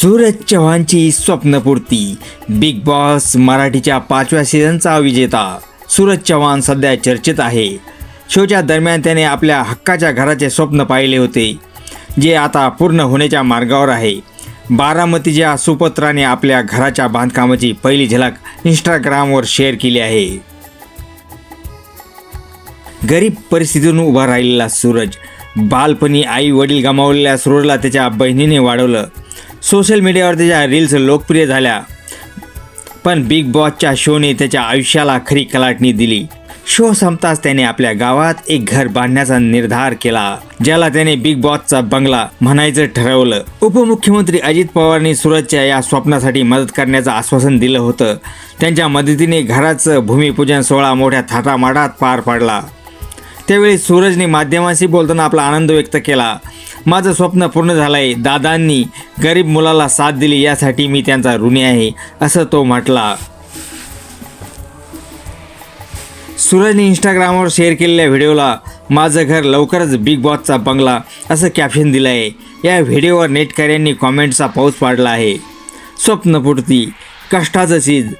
सूरज चव्हाणची स्वप्नपूर्ती. Bigg Boss मराठीच्या पाचव्या सीझनचा विजेता. सूरज चव्हाण सध्या चर्चेत आहे. शोच्या दरम्यान त्याने आपल्या हक्काच्या घराचे स्वप्न पाहिले होते जे आता पूर्ण होण्याच्या मार्गावर आहे. बारामतीच्या सुपत्राने आपल्या घराच्या बांधकामाची पहिली झलक इंस्टाग्रामवर शेअर केली आहे. गरीब परिस्थितीतून उभा राहिलेला सूरज बालपणी आई वडील गमावलेल्या सूरजला त्याच्या बहिणीने वाढवलं. सोशल मीडियावर त्याच्या रील्स लोकप्रिय झाल्या पण बिग बॉसच्या शोने त्याच्या आयुष्याला खरी कलाटणी दिली. शो संपताच त्याने आपल्या गावात एक घर बांधण्याचा निर्धार केला ज्याला त्याने बिग बॉसचा बंगला म्हणायचं ठरवलं. उपमुख्यमंत्री अजित पवारने सुरतच्या या स्वप्नासाठी मदत करण्याचं आश्वासन दिलं होतं. त्यांच्या मदतीने घराचं भूमिपूजन सोहळा मोठ्या थाटामाटात पार पडला. त्यावेळी सूरजने माध्यमांशी बोलताना आपला आनंद व्यक्त केला. माझं स्वप्न पूर्ण झालं आहे दादांनी गरीब मुलाला साथ दिली यासाठी मी त्यांचा ऋणी आहे असं तो म्हटला. सूरजने इंस्टाग्रामवर शेअर केलेल्या व्हिडिओला माझं घर लवकरच बिग बॉसचा बंगला असं कॅप्शन दिलं आहे या व्हिडिओवर नेटकऱ्यांनी कॉमेंटचा पाऊस पाडला आहे. स्वप्नपूर्ती कष्टाचं चीज.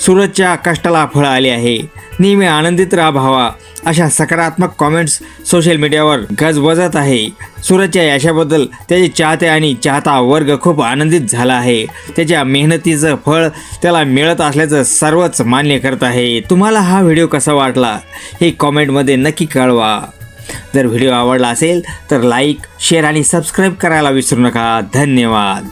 सूरजच्या कष्टाला फळ आले आहे. नेहमी आनंदित राहा भावा अशा सकारात्मक कॉमेंट्स सोशल मीडियावर गजबजत आहे. सूरजच्या यशाबद्दल त्याचे चाहते आणि चाहता वर्ग खूप आनंदित झाला आहे. त्याच्या मेहनतीचं फळ त्याला मिळत असल्याचं सर्वच मान्य करत आहे. तुम्हाला हा व्हिडिओ कसा वाटला? हे कॉमेंटमध्ये नक्की कळवा. जर व्हिडिओ आवडला असेल तर लाईक शेअर आणि सबस्क्राईब करायला विसरू नका. धन्यवाद.